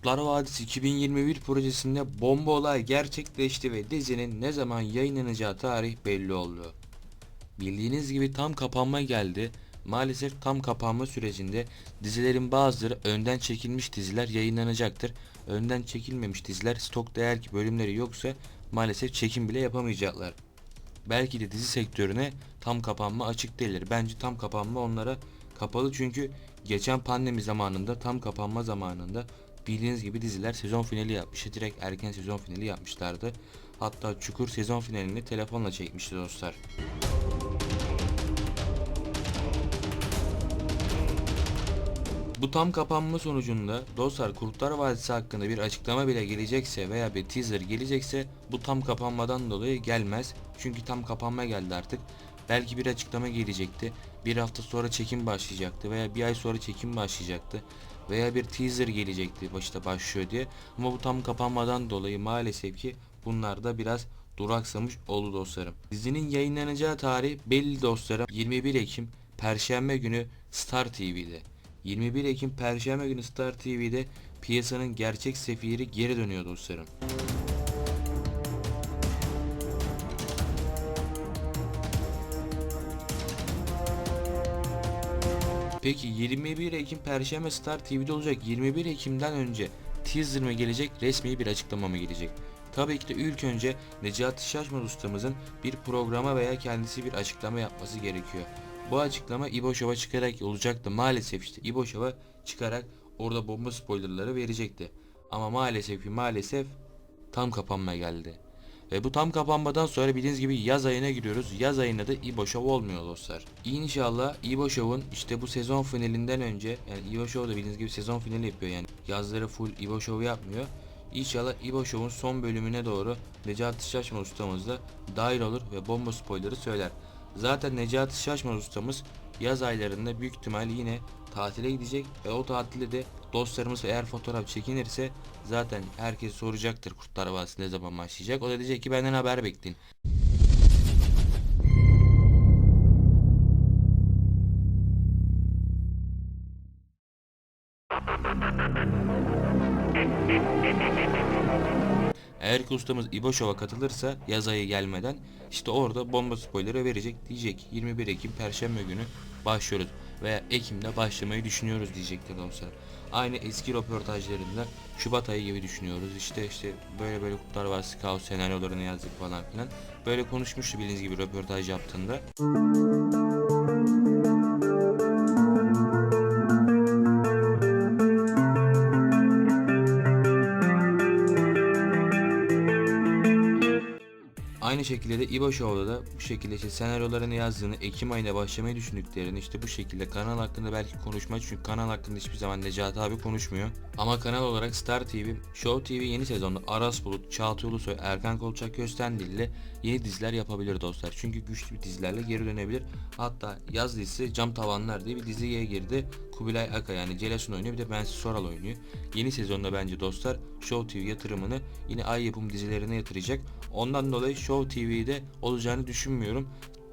Kurtlar Vadisi 2021 projesinde bomba olay gerçekleşti ve dizinin ne zaman yayınlanacağı tarih belli oldu. Bildiğiniz gibi tam kapanma geldi. Maalesef tam kapanma sürecinde dizilerin bazıları önden çekilmiş diziler yayınlanacaktır. Önden çekilmemiş diziler stokta eğer ki bölümleri yoksa maalesef çekim bile yapamayacaklar. Belki de dizi sektörüne tam kapanma açık değildir. Bence tam kapanma onlara kapalı çünkü geçen pandemi zamanında tam kapanma zamanında bildiğiniz gibi diziler sezon finali yapmıştı. Direkt erken sezon finali yapmışlardı. Hatta Çukur sezon finalini telefonla çekmişti dostlar. Bu tam kapanma sonucunda dostlar Kurtlar Vadisi hakkında bir açıklama bile gelecekse veya bir teaser gelecekse bu tam kapanmadan dolayı gelmez. Çünkü tam kapanma geldi artık. Belki bir açıklama gelecekti. Bir hafta sonra çekim başlayacaktı veya bir ay sonra çekim başlayacaktı. Veya bir teaser gelecekti başta başlıyor diye. Ama bu tam kapanmadan dolayı maalesef ki bunlar da biraz duraksamış oldu dostlarım. Dizinin yayınlanacağı tarih belli dostlarım. 21 Ekim Perşembe günü Star TV'de. 21 Ekim Perşembe günü Star TV'de piyasanın gerçek sefiri geri dönüyor dostlarım. Peki 21 Ekim Perşembe Star TV'de olacak 21 Ekim'den önce teaser mı gelecek resmi bir açıklama mı gelecek? Tabii ki de ilk önce Necati Şaşmaz ustamızın bir programa veya kendisi bir açıklama yapması gerekiyor. Bu açıklama İbo çıkarak olacaktı. Maalesef işte İbo çıkarak orada bomba spoilerları verecekti. Ama maalesef ki maalesef tam kapanma geldi. Ve bu tam kapanmadan sonra bildiğiniz gibi yaz ayına giriyoruz. Yaz ayında da İbo Show olmuyor dostlar. İnşallah İbo Show'un işte bu sezon finalinden önce yani İbo Show da bildiğiniz gibi sezon finali yapıyor yani. Yazları full İbo Show yapmıyor. İnşallah İbo Show'un son bölümüne doğru Necati Şaşmaz ustamız da dahil olur ve bomba spoilerı söyler. Zaten Necati Şaşmaz ustamız yaz aylarında büyük ihtimal yine tatile gidecek ve o tatilde de dostlarımız eğer fotoğraf çekinirse zaten herkes soracaktır Kurtlar Vadisi ne zaman başlayacak. O da diyecek ki benden haber bekleyin. Eğer ki ustamız İbo Show'a katılırsa yaz ayı gelmeden işte orada bomba spoilerı verecek diyecek 21 Ekim Perşembe günü başlıyoruz veya Ekim'de başlamayı düşünüyoruz diyecektir dostlar. Aynı eski röportajlarında Şubat ayı gibi düşünüyoruz işte işte böyle böyle Kurtlar Vadisi kaos senaryolarını yazdık falan filan. Böyle konuşmuştu bildiğiniz gibi röportaj yaptığında. Şekilde de İbo Show'da da bu şekilde işte senaryolarını yazdığını, Ekim ayında başlamayı düşündüklerini işte bu şekilde kanal hakkında belki konuşma çünkü kanal hakkında hiçbir zaman Necati abi konuşmuyor. Ama kanal olarak Star TV, Show TV yeni sezonda Aras Bulut, Çağatay Ulusoy, Erkan Kolçak Köstendil ile yeni diziler yapabilir dostlar. Çünkü güçlü bir dizilerle geri dönebilir. Hatta yaz dizisi Cam Tavanlar diye bir diziye girdi. Kubilay Aka yani Celasun oynuyor bir de Bensi Soral oynuyor. Yeni sezonda bence dostlar Show TV yatırımını yine ay yapım dizilerine yatıracak. Ondan dolayı Show TV'de olacağını düşünmüyorum.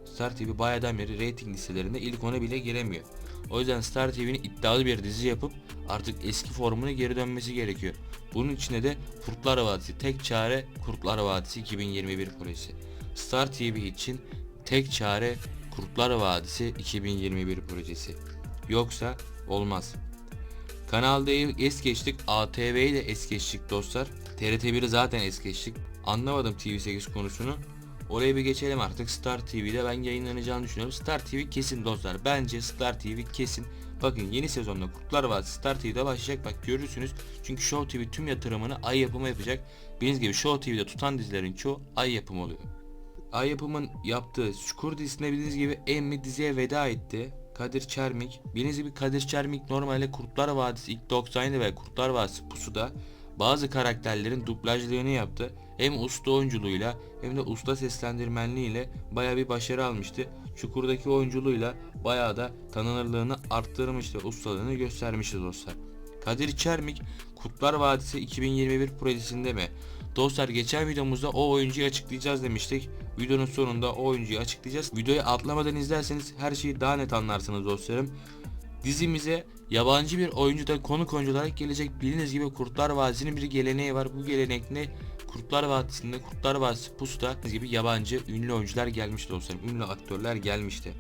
Star TV bayağıdan beri rating listelerinde ilk ona bile giremiyor. O yüzden Star TV'nin iddialı bir dizi yapıp artık eski formuna geri dönmesi gerekiyor. Bunun içinde de Kurtlar Vadisi tek çare Kurtlar Vadisi 2021 projesi. Star TV için tek çare Kurtlar Vadisi 2021 projesi. Yoksa olmaz. Kanalda es geçtik. ATV'yi de es geçtik dostlar. TRT1'i zaten es geçtik. Anlamadım TV8 konusunu. Oraya bir geçelim artık. Star TV'de ben yayınlanacağını düşünüyorum. Star TV kesin dostlar. Bence Star TV kesin. Bakın yeni sezonda Kurtlar Vadisi Star TV'de başlayacak. Bak görürsünüz. Çünkü Show TV tüm yatırımını ay yapımı yapacak. Bildiğiniz gibi Show TV'de tutan dizilerin çoğu ay yapımı oluyor. Ay yapımın yaptığı Çukur dizisinde bildiğiniz gibi Emmi diziye veda etti. Kadir Çermik. Bildiğiniz gibi Kadir Çermik normalde Kurtlar Vadisi ilk 97 ve Kurtlar Vadisi Pusu'da bazı karakterlerin dublajlarını yaptı. Hem usta oyunculuğuyla hem de usta seslendirmenliğiyle baya bir başarı almıştı. Çukur'daki oyunculuğuyla baya da tanınırlığını arttırmıştı, ustalığını göstermişti dostlar. Kadir Çermik Kurtlar Vadisi 2021 projesinde mi? Dostlar geçen videomuzda o oyuncuyu açıklayacağız demiştik. Videonun sonunda o oyuncuyu açıklayacağız. Videoyu atlamadan izlerseniz her şeyi daha net anlarsınız dostlarım. Dizimize yabancı bir oyuncu da konuk oyuncu olarak gelecek. Bildiğiniz gibi Kurtlar Vadisi'nin bir geleneği var. Bu gelenek ne? Kurtlar Vadisi'nde Kurtlar Vadisi Pusu'da gibi yabancı ünlü oyuncular gelmişti dostlarım. Ünlü aktörler gelmişti.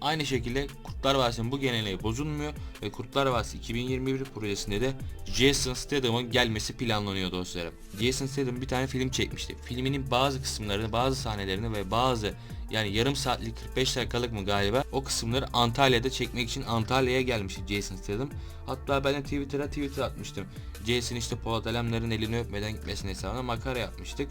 Aynı şekilde Kurtlar Vadisi'nin bu geleneği bozulmuyor ve Kurtlar Vadisi 2021 projesinde de Jason Statham'ın gelmesi planlanıyor dostlarım. Jason Statham bir tane film çekmişti. Filminin bazı kısımlarını, bazı sahnelerini ve bazı yani yarım saatlik 45 dakikalık mı galiba o kısımları Antalya'da çekmek için Antalya'ya gelmişti Jason Statham. Hatta ben de Twitter'a tweet atmıştım. Jason işte Polat Alemdar'ın elini öpmeden gitmesine hesabına makara yapmıştık.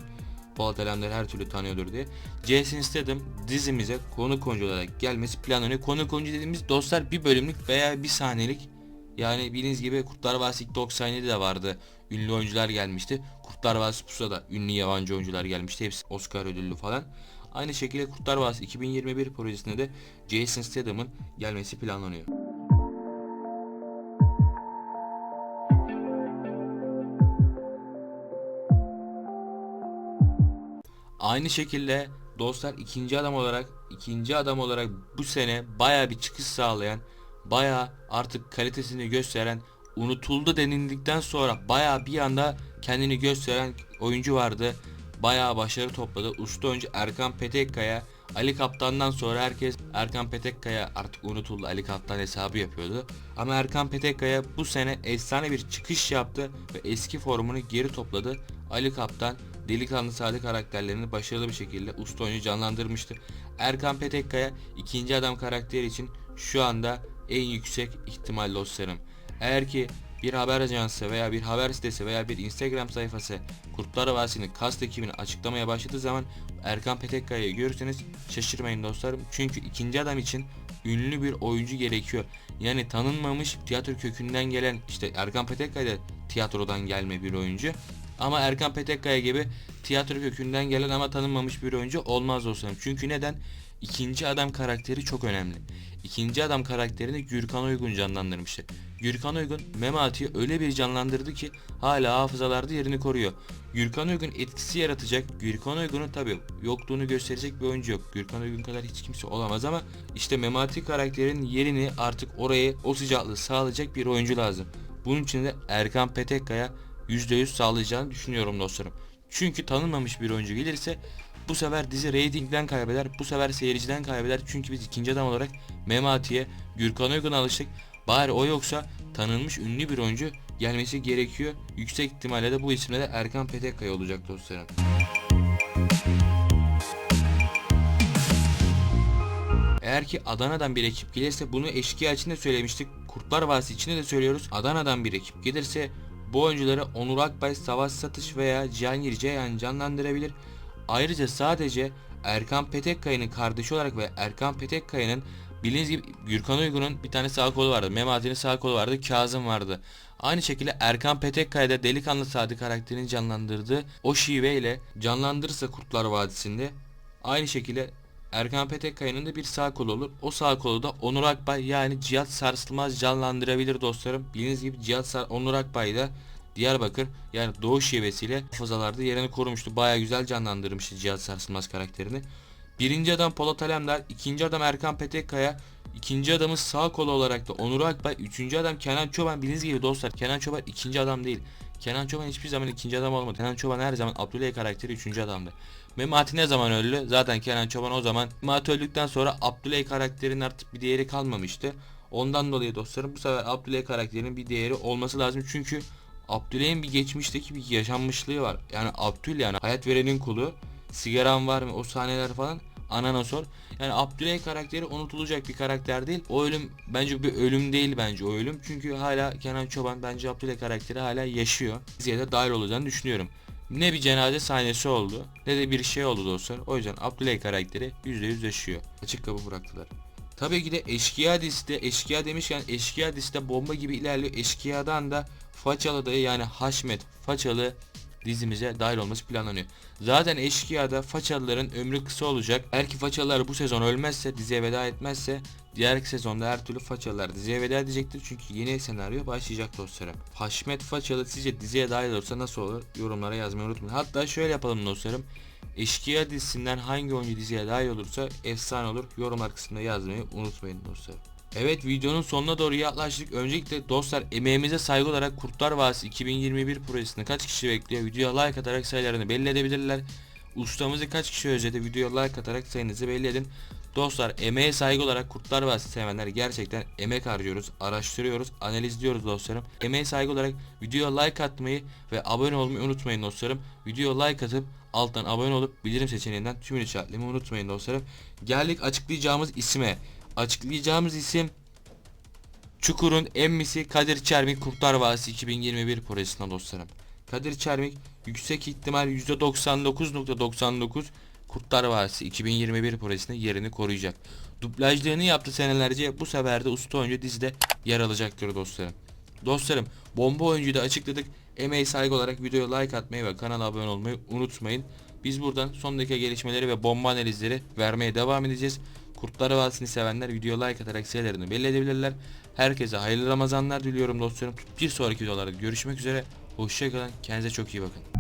Polat Alemdar her türlü tanıyordur diye. Jason Statham dizimize konuk oyuncu olarak gelmesi planlanıyor. Konuk oyuncu dediğimiz dostlar bir bölümlük veya bir sahnelik. Yani bildiğiniz gibi Kurtlar Vadisi 97'de de vardı. Ünlü oyuncular gelmişti. Kurtlar Vadisi Pusu'da da ünlü yabancı oyuncular gelmişti. Hepsi Oscar ödüllü falan. Aynı şekilde Kurtlar Vadisi 2021 projesinde de Jason Statham'ın gelmesi planlanıyor. Aynı şekilde dostlar ikinci adam olarak ikinci adam olarak bu sene baya bir çıkış sağlayan baya artık kalitesini gösteren unutuldu denildikten sonra baya bir anda kendini gösteren oyuncu vardı. Baya başarı topladı. Usta oyuncu Erkan Petekkaya Ali Kaptan'dan sonra herkes Erkan Petekkaya artık unutuldu. Ali Kaptan hesabı yapıyordu. Ama Erkan Petekkaya bu sene efsane bir çıkış yaptı ve eski formunu geri topladı. Ali Kaptan delikanlı sade karakterlerini başarılı bir şekilde usta oyuncu canlandırmıştı. Erkan Petekkaya ikinci adam karakteri için şu anda en yüksek ihtimal dostlarım. Eğer ki bir haber ajansı veya bir haber sitesi veya bir Instagram sayfası Kurtlar Vadisi'nin kast ekibini açıklamaya başladığı zaman Erkan Petekkaya'yı görürseniz şaşırmayın dostlarım. Çünkü ikinci adam için ünlü bir oyuncu gerekiyor. Yani tanınmamış tiyatro kökünden gelen işte Erkan Petekkaya da tiyatrodan gelme bir oyuncu. Ama Erkan Petekkaya gibi tiyatro kökünden gelen ama tanınmamış bir oyuncu olmaz dostlarım. Çünkü neden? İkinci adam karakteri çok önemli. İkinci adam karakterini Gürkan Uygun canlandırmıştı. Gürkan Uygun Memati'yi öyle bir canlandırdı ki hala hafızalarda yerini koruyor. Gürkan Uygun etkisi yaratacak. Gürkan Uygun'un tabi yokluğunu gösterecek bir oyuncu yok. Gürkan Uygun kadar hiç kimse olamaz ama işte Memati karakterinin yerini artık oraya o sıcaklığı sağlayacak bir oyuncu lazım. Bunun için de Erkan Petekkaya %100 sağlayacağını düşünüyorum dostlarım. Çünkü tanınmamış bir oyuncu gelirse bu sefer dizi reytingden kaybeder. Bu sefer seyirciden kaybeder. Çünkü biz ikinci adam olarak Memati'ye, Gürkan Uygun'a alıştık. Bari o yoksa tanınmış ünlü bir oyuncu gelmesi gerekiyor. Yüksek ihtimalle de bu isimde de Erkan Petekkaya olacak dostlarım. Eğer ki Adana'dan bir ekip gelirse bunu eşkıya için de söylemiştik. Kurtlar Vadisi için de söylüyoruz. Adana'dan bir ekip gelirse bu oyuncuları Onur Akbay, Savaş Satış veya Cihangir Ceyhan canlandırabilir. Ayrıca sadece Erkan Petekkaya'nın kardeşi olarak ve Erkan Petekkaya'nın bildiğiniz gibi Gürkan Uygun'un bir tane sağ kolu vardı. Memati'nin sağ kolu vardı. Kazım vardı. Aynı şekilde Erkan Petekkaya da Delikanlı Sadi karakterini canlandırdığı o şiveyle canlandırırsa Kurtlar Vadisi'nde aynı şekilde Erkan Petekkaya'nın da bir sağ kolu olur. O sağ kolu da Onur Akbay yani Cihat Sarsılmaz canlandırabilir dostlarım. Bildiğiniz gibi Cihat Sar Onur Akbay da Diyarbakır yani Doğu şivesiyle hafızalarda yerini korumuştu. Baya güzel canlandırmıştı Cihat Sarsılmaz karakterini. Birinci adam Polat Alemdar, ikinci adam Erkan Petekkaya, ikinci adamın sağ kolu olarak da Onur Akbay, üçüncü adam Kenan Çoban. Bildiğiniz gibi dostlar Kenan Çoban ikinci adam değil. Kenan Çoban hiçbir zaman ikinci adam olmadı. Kenan Çoban her zaman Abdüley karakteri üçüncü adamdı. Memati ne zaman öldü? Zaten Kenan Çoban o zaman Memati öldükten sonra Abdüley karakterinin artık bir değeri kalmamıştı. Ondan dolayı dostlarım bu sefer Abdüley karakterinin bir değeri olması lazım. Çünkü Abdüley'in bir geçmişteki bir yaşanmışlığı var. Yani Abdül yani hayat verenin kulu. Sigaran var mı? O sahneler falan. Anana sor. Yani Abdüley karakteri unutulacak bir karakter değil. O ölüm bence bir ölüm değil bence o ölüm. Çünkü hala Kenan Çoban bence Abdüley karakteri hala yaşıyor. Diziye de dahil olacağını düşünüyorum. Ne bir cenaze sahnesi oldu ne de bir şey oldu dostlar. O yüzden Abdüley karakteri %100 yaşıyor. Açık kapı bıraktılar. Tabii ki de Eşkıya dizisi de Eşkıya demişken Eşkıya dizisi de bomba gibi ilerliyor. Eşkıya'dan da Façalı dayı yani Haşmet Façalı dizimize dahil olması planlanıyor. Zaten Eşkıya'da Façalıların ömrü kısa olacak. Eğer ki Façalılar bu sezon ölmezse, diziye veda etmezse diğer sezonda her türlü Façalılar diziye veda edecektir. Çünkü yeni senaryo başlayacak dostlarım. Haşmet Façalı sizce diziye dahil olursa nasıl olur? Yorumlara yazmayı unutmayın. Hatta şöyle yapalım dostlarım. Eşkıya dizisinden hangi oyuncu diziye dahil olursa efsane olur. Yorumlar kısmında yazmayı unutmayın dostlarım. Evet videonun sonuna doğru yaklaştık. Öncelikle dostlar emeğimize saygı olarak Kurtlar Vadisi 2021 projesinde kaç kişi bekliyor? Videoya like atarak sayılarını belli edebilirler. Ustamızı kaç kişi özledi? Videoya like atarak sayınızı belli edin. Dostlar emeğe saygı olarak Kurtlar Vadisi sevenler gerçekten emek harcıyoruz, araştırıyoruz, analizliyoruz dostlarım. Emeğe saygı olarak videoya like atmayı ve abone olmayı unutmayın dostlarım. Videoya like atıp alttan abone olup bildirim seçeneğinden tümünü işaretlemeyi unutmayın dostlarım. Geldik açıklayacağımız isme. Açıklayacağımız isim Çukur'un emmisi Kadir Çermik Kurtlar Vadisi 2021 projesine dostlarım. Kadir Çermik yüksek ihtimal %99.99 Kurtlar Vadisi 2021 projesinde yerini koruyacak. Dublajlarını yaptı senelerce bu sefer de usta oyuncu dizide yer alacaktır dostlarım. Dostlarım bomba oyuncuyu da açıkladık. Emeği saygı olarak videoya like atmayı ve kanala abone olmayı unutmayın. Biz buradan son dakika gelişmeleri ve bomba analizleri vermeye devam edeceğiz. Kurtlar Vadisi'ni sevenler videoya like atarak sayılarını belli edebilirler. Herkese hayırlı Ramazanlar diliyorum dostlarım. Bir sonraki videolarda görüşmek üzere. Hoşçakalın. Kendinize çok iyi bakın.